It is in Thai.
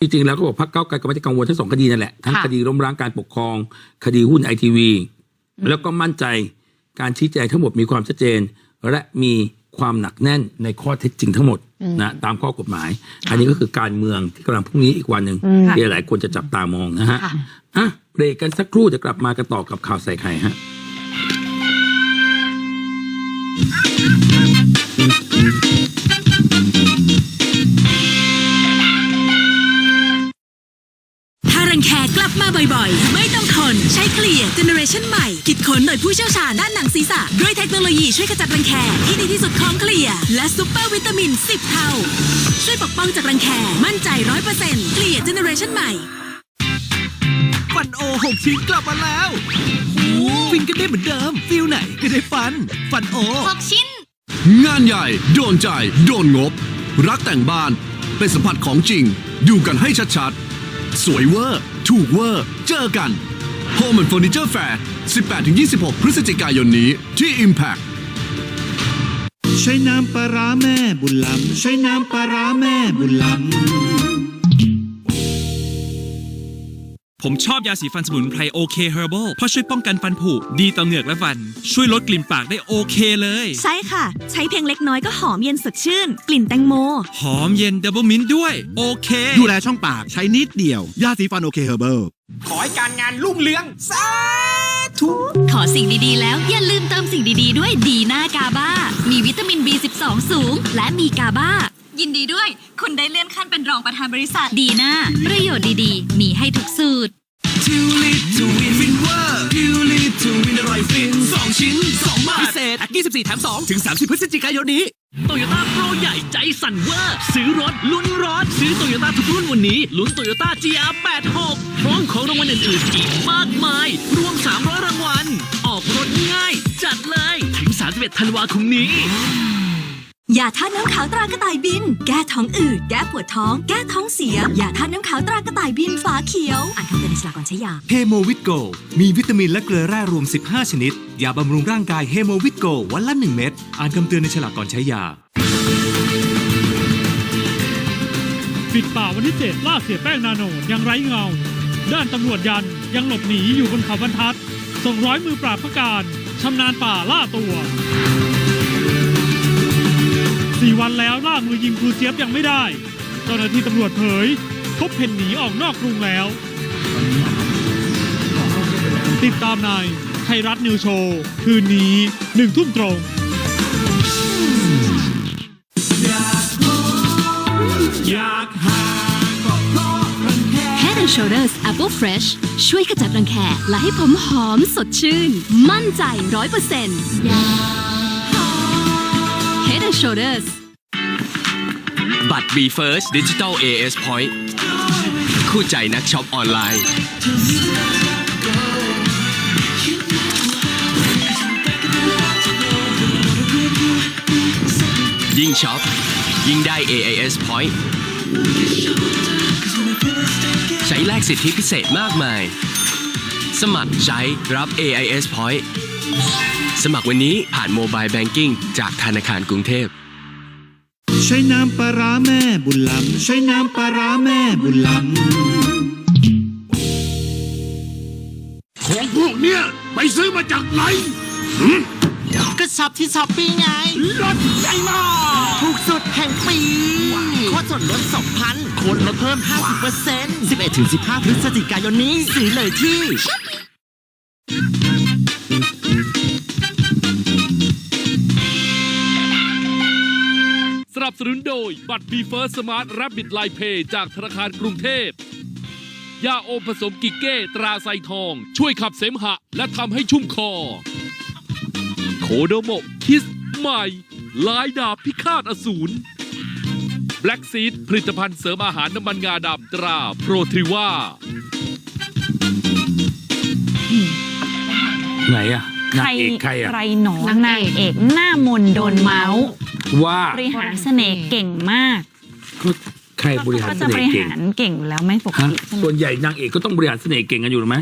จริงๆแล้วก็บอกพรรคเก้าวไกลก็ไม่ได้กังวลทั้งสองคดีนั่นแหละทั้งค่ะคดีล้มล้างการปกครอง คดีหุ้นไอทีวีแล้วก็มั่นใจการชี้แจงทั้งหมดมีความชัดเจน และมีความหนักแน่นในข้อเท็จจริงทั้งหมดนะตามข้อกฎหมาย อันนี้ก็คือการเมืองที่กำลังพรุ่งนี้อีกวันหนึ่งที่หลายคนจะจับตามองนะฮะค่ะอะเบรกกันสักครู่จะกลับมากันต่อกับข่าวใส่ไข่ฮะ บมาบ่อยๆ ไม่ต้องทน ใช้เคลียร์เจเนอเรชันใหม่คิดค้นโดยผู้เชี่ยวชาญด้านหนังศีรษะ ด้วยเทคโนโลยีช่วยขจัดรังแคที่ดีที่สุดของเคลียร์และซูเปอร์วิตามิน 10 เท่า ช่วยปกป้องจากรังแคมั่นใจ100%เคลียร์เจเนอเรชันใหม่ฟันโอหกชิ้นกลับมาแล้วฟินกันได้เหมือนเดิมฟิลไหนก็ได้ฟัน ฟันโองานใหญ่ โดนใจ โดนงบ รักแต่งบ้าน เป็นสัมผัสของจริง ดูกันให้ชัดๆ สวยเวอร์ ถูกเวอร์ เจอกัน Home and Furniture Fair 18-26 พฤศจิกายนนี้ที่ Impact ใช้น้ำปลาร้าแม่บุญลำใช้น้ำปลาร้าแม่บุญลำ ผมชอบยาสีฟันสมุนไพรโอเคเฮอร์บเพราะช่วยป้องกันฟันผุดีต่อเหงือกและฟัน ช่วยลดกลิ่นปากได้โอเคเลย ใช่ค่ะ ใช้เพียงเล็กน้อยก็หอมเย็นสดชื่น กลิ่นแตงโม หอมเย็นดับเบิลมินต์ด้วย โอเคดูแลช่องปากใช้นิดเดียว ยาสีฟันโอเคเฮอร์เบิลขอให้การงานรุ่งเรืองสาธุขอสิ่งดีๆ แล้วอย่าลืมเติมสิ่งดีๆ ด้วยดีน่ากาบ้า มีวิตามิน B12 สูง และมีกาบ้า ยินดีด้วย คุณได้เลื่อนขั้นเป็นรองประธานบริษัท ดีน่าประโยชน์ดีๆ มีให้ทุกสูตรทิวลิปทูวินฟินเวอร์ทิวลิปทูวินอร่อยฟิน2ชิ้น2บาท พิเศษแอด24 แถม 2 ถึง 30 พฤศจิกายนนี้ โตโยต้าโปรใหญ่ใจสั่นเวอร์ ซื้อรถ ลุ้นร้อนซื้อโตโยต้าทุกรุ่นวันนี้ ลุ้นโตโยต้า GR86 พร้อมของรางวัลอื่นๆอีกมากมาย รวม 300 รางวัล ออกรถง่าย จัดเลย ถึง 31 ธันวาคมนี้ ยาท่าตุน้ำขาวตรากระต่ายบิน แก้ท้องอืด แก้ปวดท้อง แก้ท้องเสีย ยาท่าตุน้ำขาวตรากระต่ายบินฝาเขียว อ่านคำเตือนในฉลากก่อนใช้ยา เฮโมวิตโก มีวิตามินและเกลือแร่รวม 15 ชนิด ยาบำรุงร่างกายเฮโมวิตโกวันละ 1 เม็ด อ่านคำเตือนในฉลากก่อนใช้ยา ปิดป่าวันที่เจ็ดล่าเสียแป้งนาโนดยังไร้เงา ด้านตำรวจยันยังหลบหนีอยู่บนเขาบรรทัด ส่งร้อยมือปราบพระการชำนาญป่าล่าตัว สี่วันแล้วล่ามือยิงครูเจี๊ยบยังไม่ได้ เจ้าหน้าที่ตำรวจเผยพบเพ่นหนีออกนอกกรุงแล้ว ติดตามในไทยรัฐนิวโชว์คืนนี้หนึ่งทุ่มตรง Head and Shoulders Apple Fresh ช่วยขจัดรังแคและให้ผมหอมสดชื่น มั่นใจร้อยเปอร์เซ็นต์ Shoulders บัตร B First Digital AS Point คู่ใจนักช็อปออนไลน์ ยิ่งช็อป ยิ่งได้ AIS Point ใช้แลกสิทธิพิเศษมากมาย สมัครใช้รับ AIS Point สมัครวันนี้ผ่านโมบายแบงกิ้งจากธนาคารกรุงเทพ ใช้น้ำปลาร้าแม่บุญล้ำใช้น้ำปลาร้าแม่บุญล้ำของพวกเนี้ยไปซื้อมาจากไหนก็ช็อปที่ช้อปปี้ไงรถใหญ่มากถูกสุดแห่งปีโคตรส่วนลด2,000โค้ดลดเพิ่ม 50% 11-15 พฤศจิกายนนี้ ซื้อเลยที่ นับสนุนโดย บัตร b ีเฟิร์สสมาร์ทรับบิ t ไล n เพย์จากธนาคารกรุงเทพ ยาโอมผสมกิกเก้ตราไซทอง ช่วยขับเสมหะ และทำให้ชุ่มคอ โคโดโมคิสใหม่ลายดาบพิฆาตอสูร แบล็กซีดผลิตภัณฑ์เสริมอาหารน้ำมันงาดำตราโปรทริว่าไหนอะนางเอกใครอะไรหนอนางเอกหน้ามนโดนเมาส์ ว่าบริหารเสน่ห์เก่งมากก็ใครบริหารก็เสจะบน่ริห์เก่งหารเก่งอยู่แล้วไหมปกฮะติใช่ไหมส่วนใหญ่นางเอกก็ต้องบริหารเสน่ห์เก่งกันอยู่หรือไหม